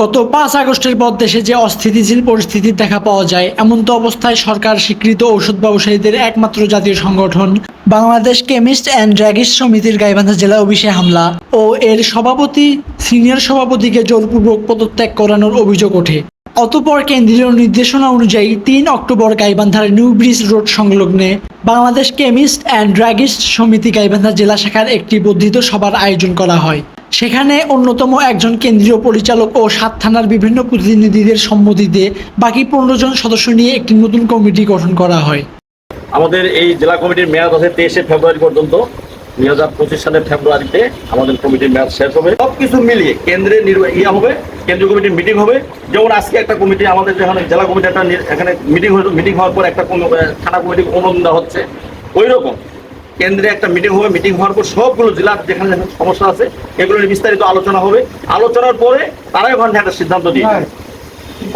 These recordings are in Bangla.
গত পাঁচ আগস্টের পর দেশে যে অস্থিতিশীল পরিস্থিতির দেখা পাওয়া যায়, এমন তো অবস্থায় সরকার স্বীকৃত ঔষধ ব্যবসায়ীদের একমাত্র জাতীয় সংগঠন। বাংলাদেশ কেমিস্ট অ্যান্ড ড্রাগিস্ট সমিতির গাইবান্ধা জেলা অফিসে হামলা ও এর সভাপতি, সিনিয়র সভাপতিকে জোরপূর্বক পদত্যাগ করানোর অভিযোগ ওঠে। অতপর কেন্দ্রীয় নির্দেশনা অনুযায়ী তিন অক্টোবর গাইবান্ধার নিউ ব্রিজ রোড সংলগ্নে বাংলাদেশ কেমিস্ট অ্যান্ড ড্রাগিস্ট সমিতি গাইবান্ধা জেলা শাখার একটি বর্ধিত সভার আয়োজন করা হয়। সেখানে অন্যতম একজন কেন্দ্রীয় পরিচালক ও সাত থানার বিভিন্ন প্রতিনিধিদের সম্মতিতে বাকি পনেরো জন সদস্য নিয়ে একটি নতুন কমিটি গঠন করা হয়। আমাদের এই জেলা কমিটির মেয়াদ আছে তেইশে ফেব্রুয়ারি পর্যন্ত। দুই হাজার পঁচিশ সালের ফেব্রুয়ারিতে আমাদের কমিটির মেয়াদ শেষ হবে। সব কিছু মিলিয়ে কেন্দ্রে ইয়ে হবে, কেন্দ্রীয় কমিটির মিটিং হবে। যেমন আজকে একটা কমিটি, আমাদের যেখানে জেলা কমিটি একটা এখানে মিটিং মিটিং হওয়ার পর একটা থানা কমিটি অনুমোদন হচ্ছে। ওই রকম কেন্দ্রে একটা মিটিং হবে মিটিং হওয়ার পর সবগুলো জেলার যেখানে যেখানে সমস্যা আছে এগুলো নিয়ে বিস্তারিত আলোচনা হবে। আলোচনার পরে তারাই ওখানে একটা সিদ্ধান্ত দিয়ে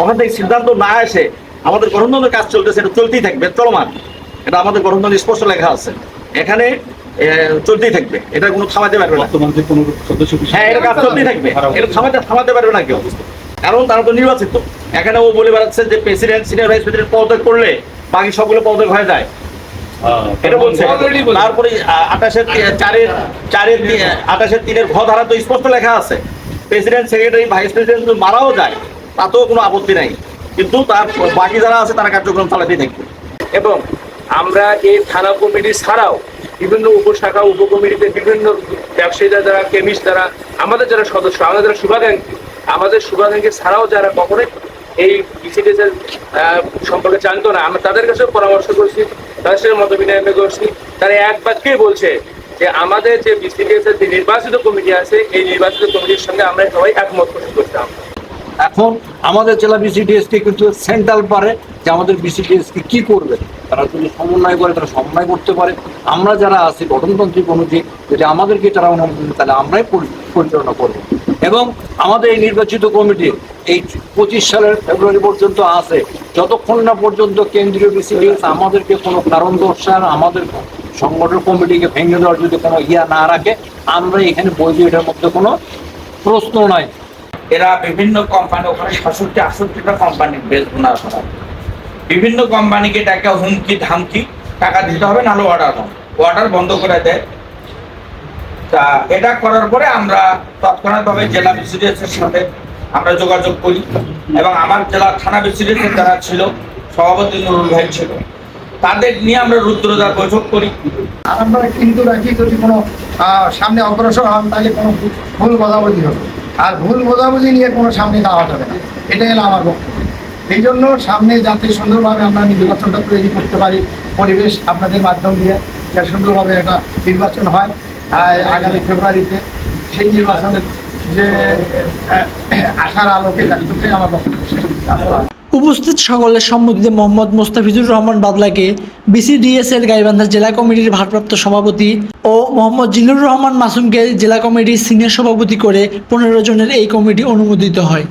ওখান থেকে সিদ্ধান্ত না এসে আমাদের গঠনতন্ত্রের কাজ চলতেছে এটা চলতেই থাকবে চলমান। এটা আমাদের গঠনতন্ত্রে স্পষ্ট লেখা আছে। এখানে চলতেই থাকবে। এটা কোনো থামাতে পারবে না। হ্যাঁ এটা কাজ চলতেই থাকবে। এটা থামাতে থামাতে পারবে না কেউ। কারণ তারা তো নির্বাচিত। এখানে ও বলে বেড়াচ্ছে যে প্রেসিডেন্ট সিনিয়র ভাইস প্রেসিডেন্ট পদত্যাগ করলে বাকি সবগুলো পদত্যাগ হয়ে যায়। এটা বলছে। তারপরে আঠাশের চারের চারের আঠাশের তিনের ঘ ধারা তো স্পষ্ট লেখা আছে। প্রেসিডেন্ট সেক্রেটারি ভাইস প্রেসিডেন্ট যদি মারাও যায় তাতেও কোনো আপত্তি নাই। কিন্তু তার বাকি যারা আছে তারা কার্যক্রম চালাতেই থাকবে। এবং আমরা এই থানা কমিটি ছাড়াও বিভিন্ন উপশাখা উপকমিটিতে বিভিন্ন ব্যবসায়ীরা যারা কেমিস্ট যারা আমাদের যারা সদস্য আমাদের যারা শুভাকাঙ্ক্ষী আমাদের শুভাকাঙ্ক্ষী ছাড়াও যারা কখনোই এই বিসিডিএস এর আহ, সম্পর্কে জানতো না। আমরা তাদের কাছেও পরামর্শ করছি তাদের সাথে মত করছি। তারা এক বাক্যেই বলছে যে আমাদের যে বিসিডিএস এর যে নির্বাচিত কমিটি আছে এই নির্বাচিত কমিটির সঙ্গে আমরা সবাই একমত পোষণ করতাম। এখন আমাদের জেলা বিসিডিএস কে কিন্তু সেন্ট্রাল পারে যে আমাদের বিসিডিএস কে কি করবে। তারা যদি সমন্বয় করে তারা সমন্বয় করতে পারে। আমরা যারা আছি গঠনতান্ত্রিক অনুযায়ী যদি আমাদেরকে তারা অনুমতি তাহলে আমরাই পরি- পরিচালনা করব। এবং আমাদের এই নির্বাচিত কমিটি এই পঁচিশ সালের ফেব্রুয়ারি পর্যন্ত আছে। যতক্ষণ না পর্যন্ত কেন্দ্রীয় বিসিডিএস আমাদেরকে কোনো কারণ দর্শান আমাদের সংগঠন কমিটিকে ভেঙে দেওয়ার যদি কোনো ইয়া না রাখে, আমরা এখানে বৈধ এটার মধ্যে কোনো প্রশ্ন নাই। এরা বিভিন্ন কোম্পানি ওখানে সাতষট্টি, আটষট্টিটা কোম্পানি ওনার ওখানে বিভিন্ন কোম্পানিকে টাকা হুমকি, ধামকি, টাকা দিতে হবে, নাহলে অর্ডার হবে। অর্ডার বন্ধ করে দেয়। তা এটা করার পরে আমরা তৎক্ষণাৎভাবে জেলা বিসিডিএস সাথে আমরা যোগাযোগ করি এবং আমার জেলা থানা বিসিডিএস যারা ছিল, সভাপতি নুরুল ভাই ছিল, তাদের নিয়ে আমরা রুদ্রদার বৈঠক করি। আর আমরা কিন্তু রাখি যদি কোনো সামনে অগ্রসর হন, তাহলে কোনো ভুল- বোঝাবুঝি হবে। আর ভুল বোঝাবুঝি নিয়ে কোনো সামনে যাওয়া যাবে না। এটাই হলো আমার বক্তব্য। এই জন্য সামনে যাতে সুন্দরভাবে আমরা নির্বাচনটা তৈরি করতে পারি, পরিবেশ আপনাদের মাধ্যম দিয়ে সুন্দরভাবে একটা নির্বাচন হয়। আগামী ফেব্রুয়ারিতে সেই নির্বাচনের যে আশার আলোকে যাতে আমার বক্তব্য। উপস্থিত সকলের সম্মতিতে মোহাম্মদ মোস্তাফিজুর রহমান বাদলাকে বিসিডিএস এর গাইবান্ধা জেলা কমিটির ভারপ্রাপ্ত সভাপতি ও মোহাম্মদ জিল্লুর রহমান মাসুমকে জেলা কমিটির সিনিয়র সভাপতি করে পনেরো জনের এই কমিটি অনুমোদিত হয়